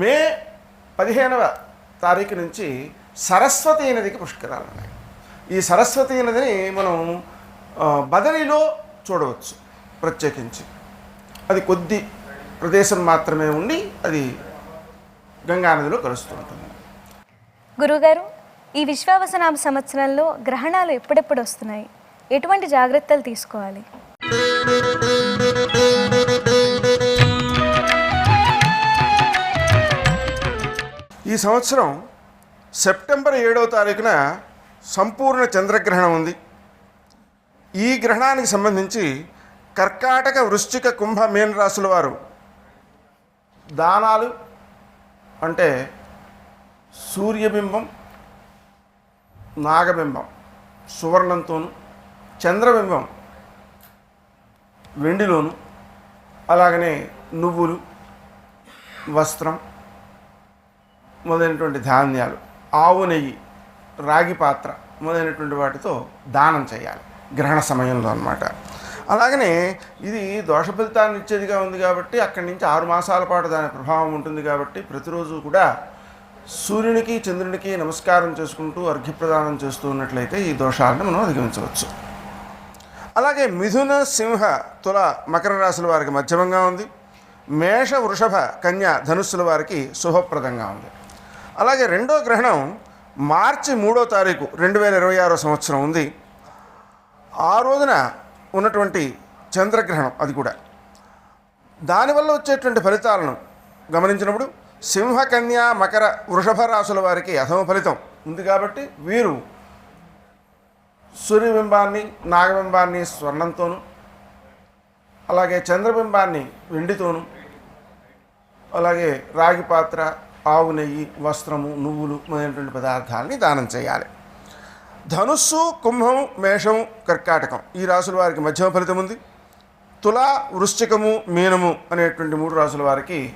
మే పదిహేనవ తారీఖు నుంచి సరస్వతి నదికి పుష్కరాలు ఉన్నాయి. ఈ సరస్వతి నదిని మనం బదలీలో చూడవచ్చు ప్రత్యేకించి. అది కొద్ది ప్రదేశం మాత్రమే ఉండి అది గంగానదిలో కలుస్తుంటుంది గురుగారు ఈ విశ్వావసనామ సంవత్సరంలో గ్రహణాలు ఎప్పుడెప్పుడు వస్తున్నాయి? ఎటువంటి జాగ్రత్తలు తీసుకోవాలి? ఈ సంవత్సరం సెప్టెంబర్ ఏడవ తారీఖున సంపూర్ణ చంద్రగ్రహణం ఉంది. ఈ గ్రహణానికి సంబంధించి కర్కాటక వృశ్చిక కుంభ మీన రాశుల వారు దానాలు అంటే సూర్యబింబం నాగబింబం సువర్ణంతోను చంద్రబింబం వెండిలోను అలాగనే నువ్వులు వస్త్రం మొదలైనటువంటి ధాన్యాలు ఆవు నెయ్యి రాగి పాత్ర మొదలైనటువంటి వాటితో దానం చేయాలి గ్రహణ సమయంలో అన్నమాట. అలాగనే ఇది దోష ఫలితాన్ని ఇచ్చేదిగా ఉంది కాబట్టి అక్కడి నుంచి ఆరు మాసాల పాటు దాని ప్రభావం ఉంటుంది కాబట్టి ప్రతిరోజు కూడా సూర్యునికి చంద్రునికి నమస్కారం చేసుకుంటూ అర్ఘ్యప్రదానం చేస్తూ ఉన్నట్లయితే ఈ దోషాలను మనం అధిగమించవచ్చు. అలాగే మిథున సింహ తుల మకర రాశుల వారికి మధ్యమంగా ఉంది. మేష వృషభ కన్య ధనుస్సుల వారికి శుభప్రదంగా ఉంది. అలాగే రెండో గ్రహణం మార్చి మూడో తారీఖు రెండు వేల ఇరవై ఆరో సంవత్సరం ఉంది. ఆ రోజున ఉన్నటువంటి చంద్రగ్రహణం అది కూడా. దానివల్ల వచ్చేటువంటి ఫలితాలను గమనించినప్పుడు సింహకన్య మకర వృషభ రాశుల వారికి అధమ ఫలితం ఉంది కాబట్టి వీరు సూర్యబింబాన్ని నాగబింబాన్ని స్వర్ణంతోనూ అలాగే చంద్రబింబాన్ని వెండితోనూ అలాగే రాగి పాత్ర ఆవు నెయ్యి వస్త్రము నువ్వులు మొదలైనటువంటి పదార్థాలని దానం చేయాలి. ధనుస్సు కుంభం మేషం కర్కాటకం ఈ రాసుల వారికి మధ్యమ ఫలితం ఉంది. తుల వృశ్చికము మీనము అనేటువంటి మూడు రాసుల వారికి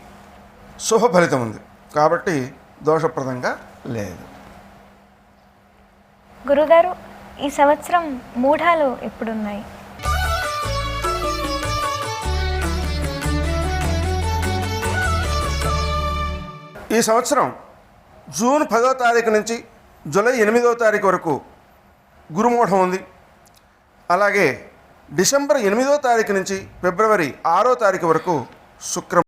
శుభ ఫలితం ఉంది. కాబట్టి దోషప్రదంగా లేదు. గురుగారు ఈ సంవత్సరం మూఢాలు ఎప్పుడున్నాయి? ఈ సంవత్సరం జూన్ పదో తారీఖు నుంచి జూలై ఎనిమిదో తారీఖు వరకు గురుమూఢం ఉంది. అలాగే డిసెంబర్ ఎనిమిదో తారీఖు నుంచి ఫిబ్రవరి ఆరో తారీఖు వరకు శుక్ర